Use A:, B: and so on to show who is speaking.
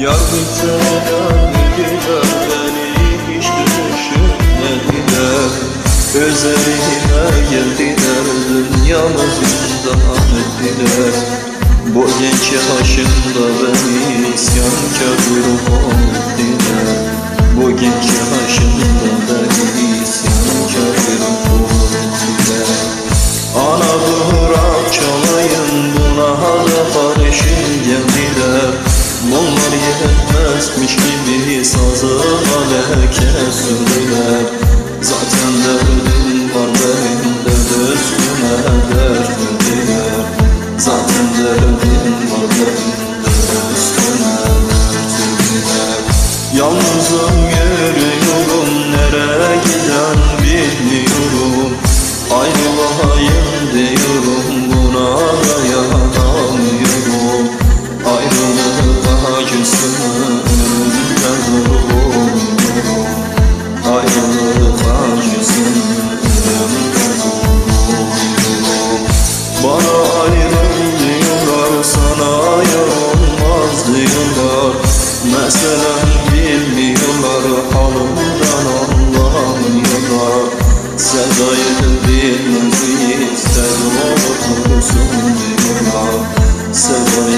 A: Yargıtlara gidiler beni hiç düşünmediler Özelime geldiler dünyamı zindan ettiler. Bu genç yaşımda beni isyankar ruhum ettiler Bu genç yaşımda Bunlar yetmezmiş gibi sazıma leke sürdüler Zaten derdim var benim de üstüme dert verdiler Zaten derdim var benim de üstüme dert verdiler Yalnızım yürüyorum nereye Bana ayrıl diyorlar sana yar olmaz diyorlar Meselem bilmiyorlar halımdan anlamıyorlar. Sevdayı bilmez ister otursun diyorlar. Sevdayı